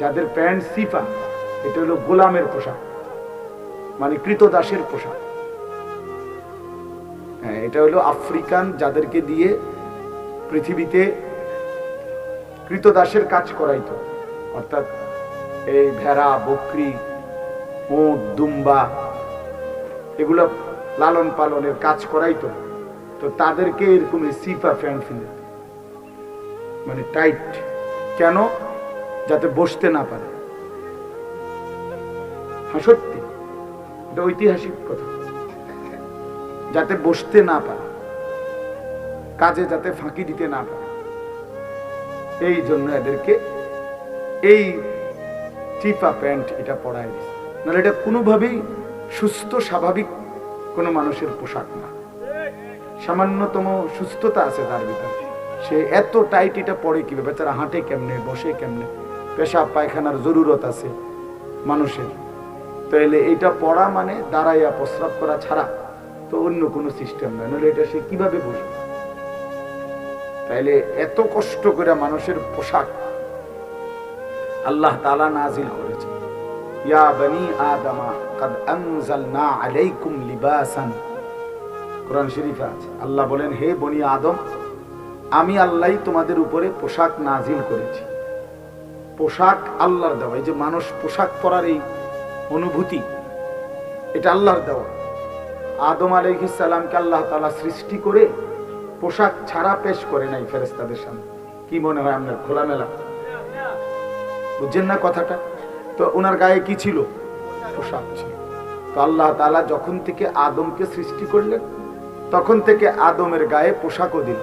যাদের প্যান্ট সিফা, এটা হলো গোলামের পোশাক মানে কৃতদাসের পোশাক। হ্যাঁ এটা হলো আফ্রিকান যাদেরকে দিয়ে পৃথিবীতে কৃতদাসের কাজ করাইতো। অর্থাৎ এই ভেড়া, বকরি, উঁট, দুম্বা, এগুলো লালন পালনের কাজ করাইতো। তো তাদেরকে এরকম সিফা প্যান্ট ফিলে মানে টাইট। কেন? যাতে বসতে না পারে। হ্যাঁ সত্যি। এটা ঐতিহাসিক কথা। যাতে বসতে না পারে, কাজে যাতে ফাঁকি দিতে না পারে, এই জন্য এদেরকে এই চিপা প্যান্ট এটা পরায় দিচ্ছে নাহলে এটা কোনোভাবেই সুস্থ, স্বাভাবিক কোনো মানুষের পোশাক না। সামান্যতম সুস্থতা আছে তার ভিতরে। সে এত টাইট এটা পরে কি তারা হাঁটে কেমনে, বসে কেমনে? পেশাব, পায়খানার জরুরত আছে মানুষের। তাইলে এটা পড়া মানে দাঁড়াইয়া প্রস্রাব করা ছাড়া তো অন্য কোনো সিস্টেম নয় নাহলে এটা সে কীভাবে বসবে তাইলে এত কষ্ট করে মানুষের পোশাক আল্লাহ তালা নাজিল করেছে আল্লাহ বলেন, হে বনি আদম, আমি আল্লাহ তোমাদের উপরে পোশাক নাজিল করেছি। পোশাক আল্লাহর দেওয়া, এই যে মানুষ পোশাক পরার এই অনুভূতি, এটা আল্লাহর দেওয়া। আদম আলাইহিসাল্লামকে আল্লাহ তালা সৃষ্টি করে পোশাক ছাড়া পেশ করে নাই ফেরেস্তাদের সামনে। কি মনে হয় আপনার খোলামেলা? বুঝছেন না কথাটা? তো ওনার গায়ে কি ছিল? পোশাক ছিল। তো আল্লাহ তালা যখন থেকে আদমকে সৃষ্টি করলেন, তখন থেকে আদমের গায়ে পোশাকও দিল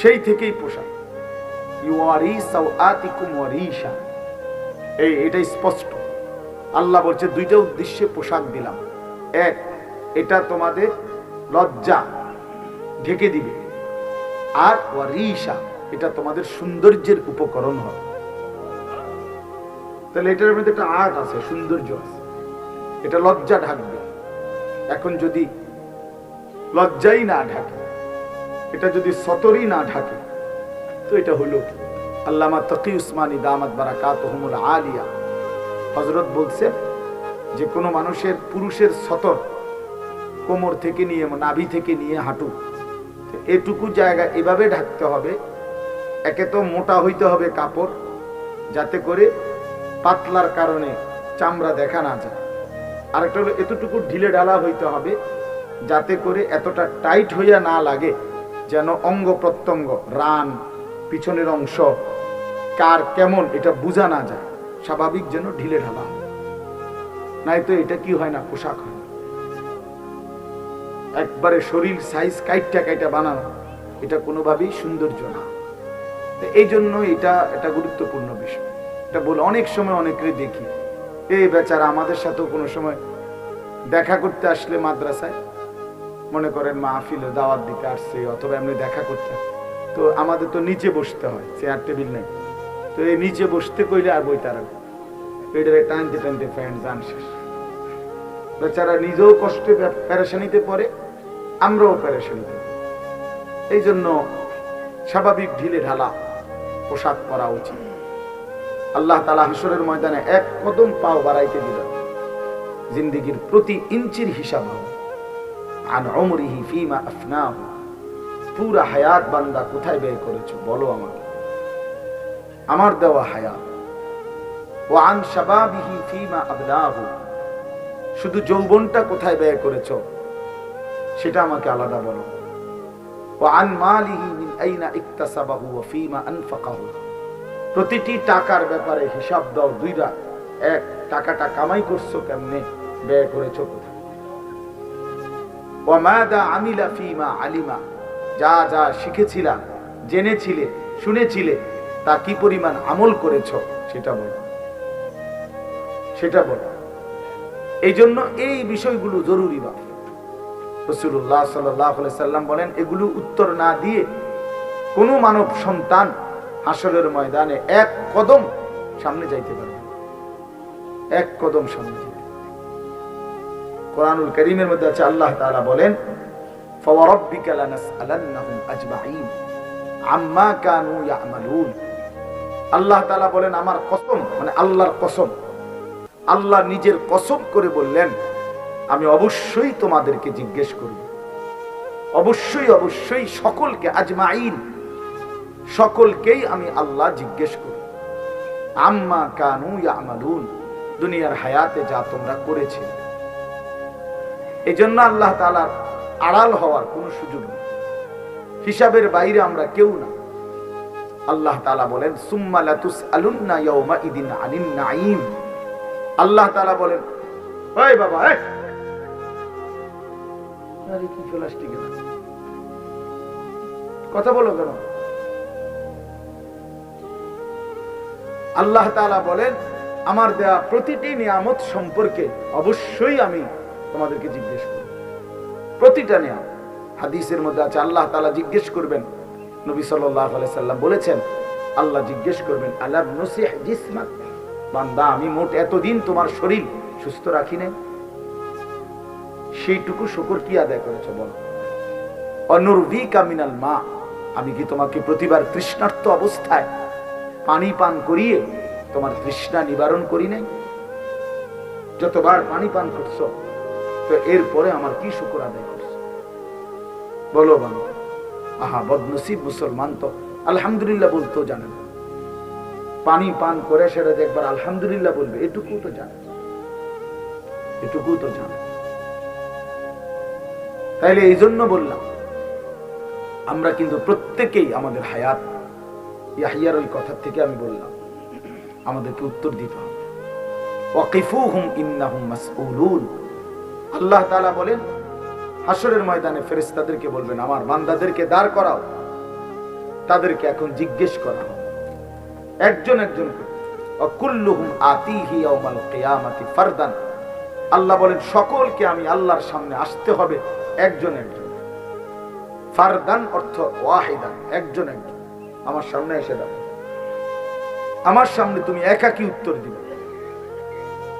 সেই থেকেই পোশাক। এটাই স্পষ্ট। আল্লাহ বলছে, দুইটা উদ্দেশ্যে পোশাক দিলাম। এক, এটা তোমাদের লজ্জা, ঢেকে দিবে। আর ওয়ারিশা, এটা তোমাদের সৌন্দর্যের উপকরণ হবে। তাহলে এটার মধ্যে একটা আর্ট আছে, সৌন্দর্য আছে। এটা লজ্জা ঢাকবে। এখন যদি লজ্জাই না ঢাকে, এটা যদি সতরই না ঢাকে তো এটা হলো আল্লামা তকি উসমানী দামাত বারাকাত আলিয়া। হজরত বলছেন যে, কোনো মানুষের পুরুষের সতর কোমর থেকে নিয়ে, নাভি থেকে নিয়ে হাঁটু। এটুকু জায়গা এভাবে ঢাকতে হবে, একে তো মোটা হইতে হবে কাপড়, যাতে করে পাতলার কারণে চামড়া দেখা না যায়। আরেকটা হলো, এতটুকু ঢিলে ঢালা হইতে হবে, যাতে করে এতটা টাইট হইয়া না লাগে, যেন অঙ্গ প্রত্যঙ্গ, রান পিছনের অংশ। কার কেমন এটা বোঝা না যায়। স্বাভাবিক যেন ঢিলে ঢালা। নাই তো এটা কি হয় না পোশাক হয়। একবারে শরীর সাইজ কাইটটা কাইটা বানানো, এটা কোনোভাবেই সৌন্দর্য না। এই জন্য এটা একটা গুরুত্বপূর্ণ বিষয়। এটা বলে অনেক সময় অনেকেরই দেখি। এই বেচারা আমাদের সাথেও কোনো সময় দেখা করতে আসলে মাদ্রাসায়। মনে করেন মাহফিলে দাওয়াত দিতে আসছে, অথবা এমনি দেখা করতে তো আমাদের তো নিচে বসতে হয় চেয়ার টেবিল নেই। তো এই নিচে বসতে কইলে আর বই তারা পেটের টানতে টানতে ফ্যান যান শেষ। বেচারা নিজেও কষ্টে পে- পেরেশানিতে পড়ে, আমরাও পেরেশানিতে পড়ি। এই জন্য স্বাভাবিক ঢিলে ঢালা পোশাক পরা উচিত। আল্লাহ তালা হাসরের ময়দানে এক কদম পাও বাড়াইতে দিলেন। জিন্দিগির প্রতি ইঞ্চির হিসাব হবে। আন অমরিহি ফিমা আফনাহ। পুরা হায়াত বান্দা কোথায় ব্যয় করেছ? বলো আমাকে। আমার দেওয়া হায়াত। ও আন শাবাবিহি ফিমা আবলাহু শুধু যৌবনটা কোথায় ব্যয় করেছ? সেটা আমাকে আলাদা বলো। ও আন মালিহি মিন আইনা ইকতাসাবাহু ওয়া ফিমা আনফাকাহু। প্রতিটি টাকার ব্যাপারে হিসাব দাও দুইটা। এক, টাকাটা কামাই করছ কেমনে? ব্যয় করেছ কোথায়? ওয়ামাদা আমিলা ফিমা আলিমা। যা যা শিখেছিলা জেনেছিলে, শুনেছিলে, তা কি পরিমাণ আমল করেছ, সেটা বলো। সেটা বলো। এই জন্য এই বিষয়গুলো জরুরি বা রসুল্লাহ সাল্লাম বলেন, এগুলো উত্তর না দিয়ে কোনো মানব সন্তান হাসরের ময়দানে এক কদম সামনে যাইতে পারবে। না। এক কদম সামনে যাইতে কোরআনুল করিমের মধ্যে আছে, আল্লাহ তাআলা বলেন فوربك لنسألنهم أجمعين عما كانوا يعملون আল্লাহ তালা বলেন, আমার কসম মানে আল্লাহর কসম। আল্লাহ নিজের কসম করে বললেন, আমি অবশ্যই তোমাদেরকে জিজ্ঞেস করব। অবশ্যই অবশ্যই সকলকে আজমাইন। সকলকেই আমি আল্লাহ জিজ্ঞেস করি আম্মা কানু আমালুন দুনিয়ার হায়াতে যা তোমরা করেছে এই জন্য আল্লাহ তালার আড়াল হওয়ার কোনো সুযোগ নেই। হিসাবের বাইরে আমরা কেউ না। আল্লাহ তালা বলেন, সুম্মা লাতুস আল্লাহ তালা বলেন কথা বলো কেন? আল্লাহ তাআলা বলেন, আমার দেয়া প্রতিটি নিয়ামত সম্পর্কে অবশ্যই আমি তোমাদেরকে জিজ্ঞেস করব। প্রতিটা নিয়ামত হাদিসের মধ্যে আছে, আল্লাহ তাআলা জিজ্ঞেস করবেন, নবী সাল্লাম বলেছেন, আল্লাহ জিজ্ঞেস করবেন, আলাম নসিহ বান্দা, আমি মোট এতদিন তোমার শরীর সুস্থ রাখি নাই। সেইটুকু শুকর কি আদায় করেছ বলো? অনুর্বি কামিনাল মা, আমি কি তোমাকে প্রতিবার তৃষ্ণার্ত অবস্থায় পানি পান করিয়ে তোমার তৃষ্ণা নিবারণ করি নাই? যতবার পানি পান করছ তো এরপরে আমার কি শুকর আদায় করছ? বলো বলো আহা, বদনসিব মুসলমান তো। আলহামদুলিল্লাহ বলতেও জানে না। পানি পান করে সেটা একবার আলহামদুলিল্লাহ বলবে এটুকু তো জানে এটুকু তো জানে তাইলে এই জন্য বললাম, আমরা কিন্তু প্রত্যেকেই আমাদের হায়াত, ইয়াহিয়ার ওই কথার থেকে আমি বললাম, আমাদেরকে উত্তর দিতে হবে। ওয়াকিফুহুম ইন্নাহুম মাসউলুন। আল্লাহ তালা বলেন হাসরের ময়দানে ফেরেশতাদেরকে বলবেন, আমার বান্দাদেরকে দাঁড় করাও। তাদেরকে এখন জিজ্ঞেস করা একজন একজন আল্লাহ বলেন, সকলকে আমি আল্লাহর সামনে আসতে হবে একজন একজন। ফারদান অর্থ ওয়াহিদান, একজন একজন। আমার সামনে এসে দাও আমার সামনে তুমি একাকি উত্তর দিবে।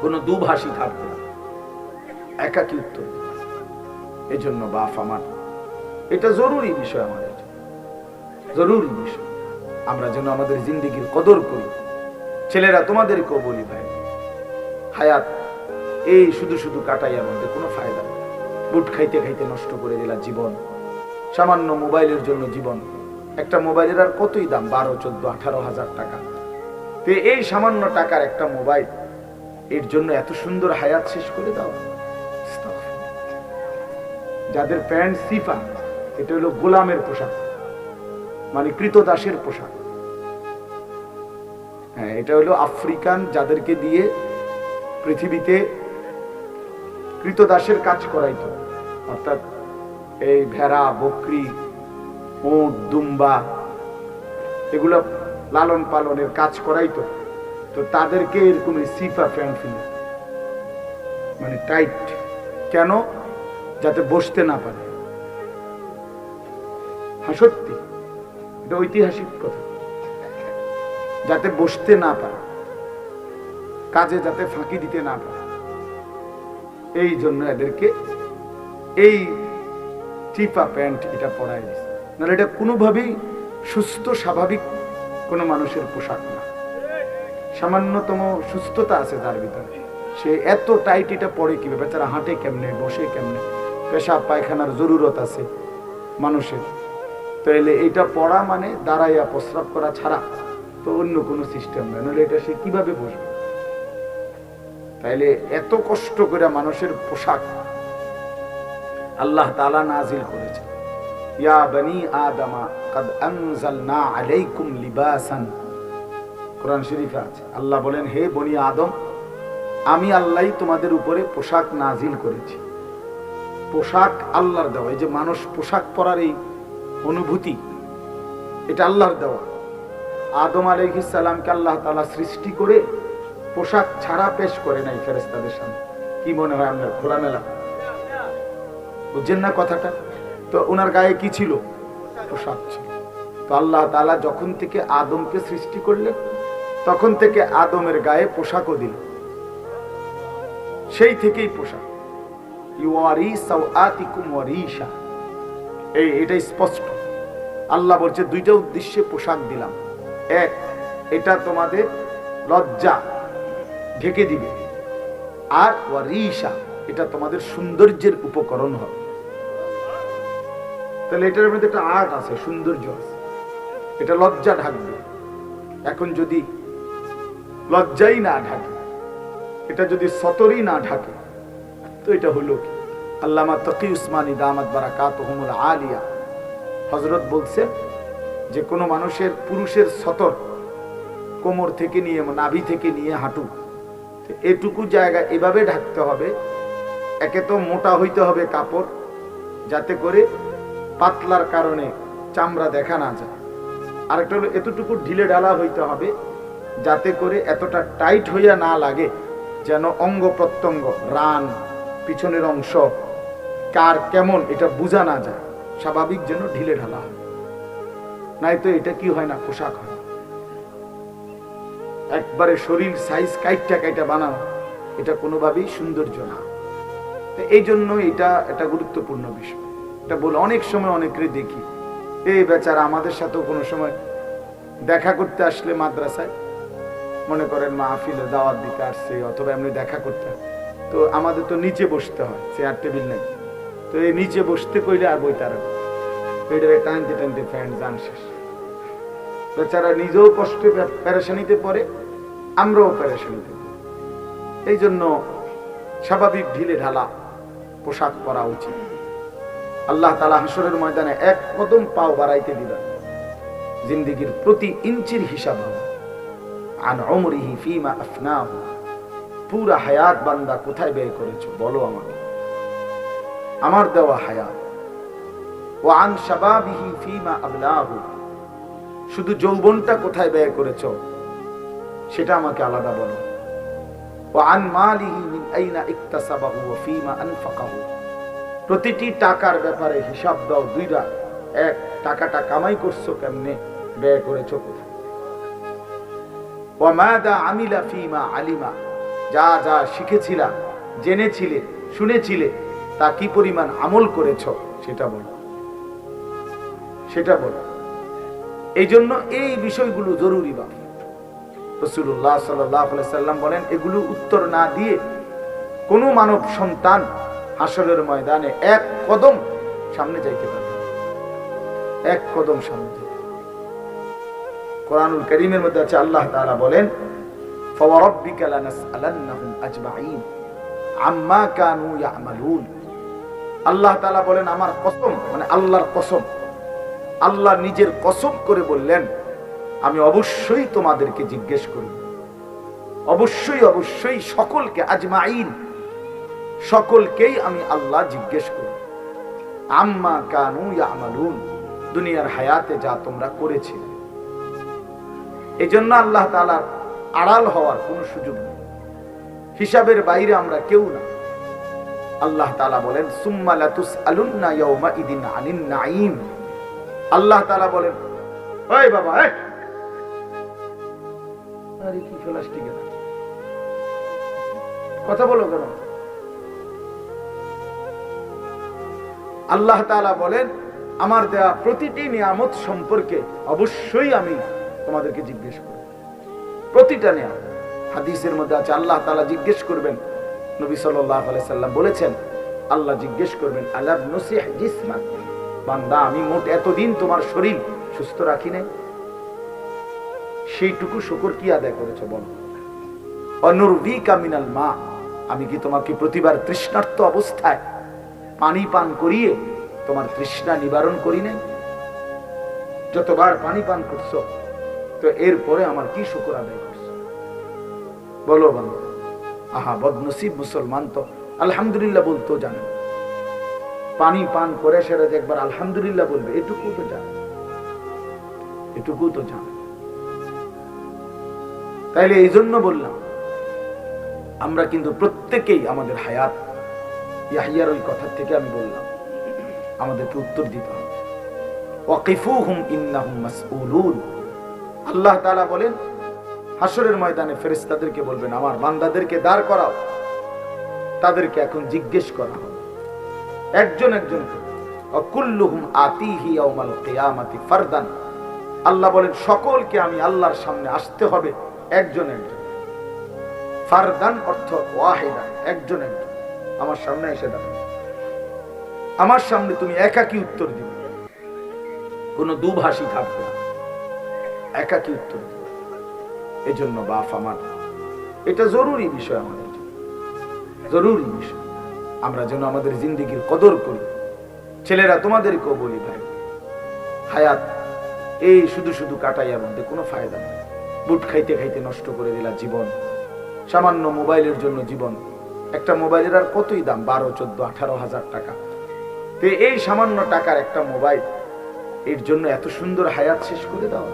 কোনো দুভাষী থাকবে না। একাকি উত্তর দিবে এই জন্য বাপ আমার, এটা জরুরি বিষয় আমাদের জরুরি বিষয়। আমরা যেন আমাদের জিন্দিগির কদর করি। ছেলেরা তোমাদেরকেও বলি ভাই, হায়াত, এই শুধু শুধু কাটাই আমাদের কোনো ফায়দা বুট খাইতে খাইতে নষ্ট করে দিলা জীবন। সামান্য মোবাইলের জন্য জীবন। একটা মোবাইলের আর কতই দাম? বারো, চোদ্দ, আঠারো হাজার টাকা। তো এই সামান্য টাকার একটা মোবাইল, এর জন্য এত সুন্দর হায়াত শেষ করে দাও। যাদের প্যান্ট সিফা, এটা হলো গোলামের পোশাক মানে কৃতদাসের পোশাক। হ্যাঁ এটা হলো আফ্রিকান যাদেরকে দিয়ে পৃথিবীতে কৃতদাসের কাজ করাইতো। অর্থাৎ এই ভেড়া, বকরি, উট, দুম্বা, এগুলো লালন পালনের কাজ করাইতো। তো তাদেরকে এরকম সিফা প্যান্ট মানে টাইট। কেন? যাতে বসতে না পারে। হ্যাঁ সত্যি, এটা ঐতিহাসিক কথা। যাতে বসতে না পারে, কাজে যাতে ফাঁকি দিতে না পারে, এই জন্য এদেরকে এই চিপা প্যান্ট এটা পরাই দিছে। নাহলে এটা কোনোভাবেই সুস্থ, স্বাভাবিক কোনো মানুষের পোশাক না। সামান্যতম সুস্থতা আছে তার ভিতরে। সে এত টাইট এটা পরে কীভাবে? বেচারা হাঁটে কেমনে, বসে কেমনে? পেশাব পায়খানার জরুরত আছে মানুষের। তাইলে এটা পড়া মানে দাঁড়াইয়া প্রস্রাব করা ছাড়া তো অন্য কোনো সিস্টেম নয় নাহলে এটা সে কীভাবে বসবে তাইলে এত কষ্ট করে মানুষের পোশাক আল্লাহ তালা নাজিল করেছে ইয়া বনি আদমা কাদ আনজালনা আলাইকুম লিবাসান। কোরআন শরীফে আছে, আল্লাহ বলেন, হে বনি আদম, আমি আল্লাহ তোমাদের উপরে পোশাক নাজিল করেছি। পোশাক আল্লাহর দেওয়া, এই যে মানুষ পোশাক পরার এই অনুভূতি, এটা আল্লাহর দেওয়া। আদম আলাইহিস সালামকে আল্লাহ তাআলা সৃষ্টি করে পোশাক ছাড়া পেশ করে নাই ফেরেশতাদের সামনে। কি মনে হয় আপনার? খোলামেলা। বুঝছেন না কথাটা? তো ওনার গায়ে কি ছিল? পোশাক ছিল। তো আল্লাহ তালা যখন থেকে আদমকে সৃষ্টি করলেন, তখন থেকে আদমের গায়ে পোশাকও দিল সেই থেকেই পোশাক। এটাই স্পষ্ট। আল্লাহ বলছে, দুইটা উদ্দেশ্যে পোশাক দিলাম। এক, এটা তোমাদের লজ্জা, ঢেকে দিবে। আর ওয়ারিসা এটা তোমাদের সৌন্দর্যের উপকরণ হবে। তাহলে এটার মধ্যে একটা আর্ট আছে, সৌন্দর্য আছে। এটা লজ্জা ঢাকবে। এখন যদি লজ্জাই না ঢাকে, এটা যদি সতরই না ঢাকে তো এটা হলো কি? আল্লামা তকি উসমানী দামাত বারাকাত আলিয়া। হজরত বলছেন যে, কোনো মানুষের পুরুষের সতর কোমর থেকে নিয়ে নাভি থেকে নিয়ে হাঁটু। এটুকু জায়গা এভাবে ঢাকতে হবে, একে তো মোটা হইতে হবে কাপড়, যাতে করে পাতলার কারণে চামড়া দেখা না যায়। আরেকটা হলো, এতটুকু ঢিলে ঢালা হইতে হবে, যাতে করে এতটা টাইট হইয়া না লাগে, যেন অঙ্গ প্রত্যঙ্গ, রান পিছনের অংশ। কার কেমন, এটা বোঝা না যায়। স্বাভাবিক যেন ঢিলে ঢালা নাই তো এটা কি হয় না পোশাক হয়। একবারে শরীর সাইজ কাইটটা কাইটা বানানো এটা কোনোভাবেই সৌন্দর্য না। এই জন্য এটা একটা গুরুত্বপূর্ণ বিষয়। এটা বলে অনেক সময় অনেকেরই দেখি এই বেচারা আমাদের সাথেও কোনো সময় দেখা করতে আসলে মাদ্রাসায়? মনে করেন মাহফিলে দাওয়াত দিতে আসছে, অথবা এমনি দেখা করতে তো আমাদের তো নিচে বসতে হয় চেয়ার টেবিল নেই। তো এই নিচে বসতে কইলে আর বই তারা পেটের টানতে টানতে ফ্যান যান শেষ। বেচারা নিজেও কষ্টে প্যারেশানিতে পড়ে, আমরাও প্যারেশানিতে পড়ি। এই জন্য স্বাভাবিক ঢিলে ঢালা পোশাক পরা উচিত। আল্লাহ তালা হাসরের ময়দানে এক কদম পাও বাড়াইতে দিবেন। জিন্দিগির প্রতি ইঞ্চির হিসাব হবে। আন অমরিহি ফিমা আফনাহ পুরা হায়াত বান্দা কোথায় ব্যয় করেছ? বলো আমাকে। আমার দেওয়া হায়াত। ও আন শাবাবিহি ফিমা আবলাহু। শুধু যৌবনটা কোথায় ব্যয় করেছ? সেটা আমাকে আলাদা বলো। ও আন মালিহি মিন আইনা ইকতাসাবাহু ওয়া ফিমা আনফাকাহু। প্রতিটি টাকার ব্যাপারে হিসাব দাও দুইটা। এক, টাকাটা কামাই করছ কেমনে? ব্যয় করেছ কোথায়? ওয়ামাদা আমিলা ফিমা আলিমা। যা যা শিখেছিলা জেনেছিলে, শুনেছিলে, তা কি পরিমাণ আমল করেছ সেটা বলো। সেটা বলো। এই জন্য এই বিষয়গুলো জরুরি বা রসুল্লাহ সাল্লাম বলেন, এগুলো উত্তর না দিয়ে কোনো মানব সন্তান হাসরের ময়দানে এক কদম সামনে যাইতে পারে। এক কদম সামনে। কোরআনুল করিমের মধ্যে আছে, আল্লাহ তাআলা বলেন فوربك لنسألنهم أجمعين عما كانوا يعملون আল্লাহ তালা বলেন, আমার কসম মানে আল্লাহর কসম। আল্লাহ নিজের কসম করে বললেন, আমি অবশ্যই তোমাদেরকে জিজ্ঞেস করি। অবশ্যই অবশ্যই সকলকে আজমাইন। সকলকেই আমি আল্লাহ জিজ্ঞেস করি। আম্মা কানু আমালুন দুনিয়ার হায়াতে যা তোমরা করেছিলে। এজন্য আল্লাহ তালার আড়াল হওয়ার কোনো সুযোগ নেই। হিসাবের বাইরে আমরা কেউ না। আল্লাহ তালা বলেন ইদিন আল্লাহ তালা বলেন ওই বাবা কথা বলো কেন? আল্লাহ তাআলা বলেন, আমার দেয়া প্রতিটি নিয়ামত সম্পর্কে অবশ্যই আমি তোমাদেরকে জিজ্ঞেস করব। প্রতিটা নিয়ামত হাদিসের মধ্যে আছে, আল্লাহ তাআলা জিজ্ঞেস করবেন, নবী সাল্লাম বলেছেন, আল্লাহ জিজ্ঞেস করবেন আলাব নসিহ বান্দা, আমি মোট এতদিন তোমার শরীর সুস্থ রাখি নাই। সেইটুকু শুকর কি আদায় করেছ বলো? অনুর্বি কামিনাল মা। আমি কি তোমাকে প্রতিবার তৃষ্ণার্ত অবস্থায় পানি পান করিয়ে তোমার তৃষ্ণা নিবারণ করি নাই? যতবার পানি পান করছ তো এরপরে আমার কি শুকর আদায় করছ? বলো বলো আহা, বদনসিব মুসলমান তো। আলহামদুলিল্লাহ বলতেও জানে। পানি পান করে সেটা যে একবার আলহামদুলিল্লাহ বলবে, এটুকু তো জানে। এটুকু তো জানে। তাইলে এই জন্য বললাম, আমরা কিন্তু প্রত্যেকেই আমাদের হায়াত, ইয়াহিয়ার ওই কথার থেকে আমি বললাম, আমাদেরকে উত্তর দিতে হবে। ওয়াকিফুহুম ইন্নাহুম মাসউলুন। আল্লাহ তাআলা বলেন হাসরের ময়দানে ফেরেশতাদেরকে বলবেন, আমার বান্দাদেরকে দাঁড় করাও। তাদেরকে এখন জিজ্ঞেস করা হবে। একজন একজন আল্লাহ বলেন, সকলকে আমি আল্লাহর সামনে আসতে হবে। একজন একজন। ফারদান অর্থ ওয়াহিদা, একজন একজন। আমার সামনে এসে দাঁড়াবে আমার সামনে তুমি একাকি উত্তর দিবে। কোনো দুভাষী থাকবে না। একাকি উত্তর দিবে এজন্য বাপ আমার, এটা জরুরি বিষয় আমাদের জরুরি বিষয়। আমরা যেন আমাদের জিন্দিগির কদর করি। ছেলেরা তোমাদেরকেও বলি ভাই, হায়াত, এই শুধু শুধু কাটাইয়ার মধ্যে কোনো ফায়দা নেই। বুট খাইতে খাইতে নষ্ট করে দিলা জীবন। সামান্য মোবাইলের জন্য জীবন। একটা মোবাইলের আর কতই দাম? বারো, চোদ্দ, আঠারো হাজার টাকা। তো এই সামান্য টাকার একটা মোবাইল, এর জন্য এত সুন্দর হায়াত শেষ করে দেওয়া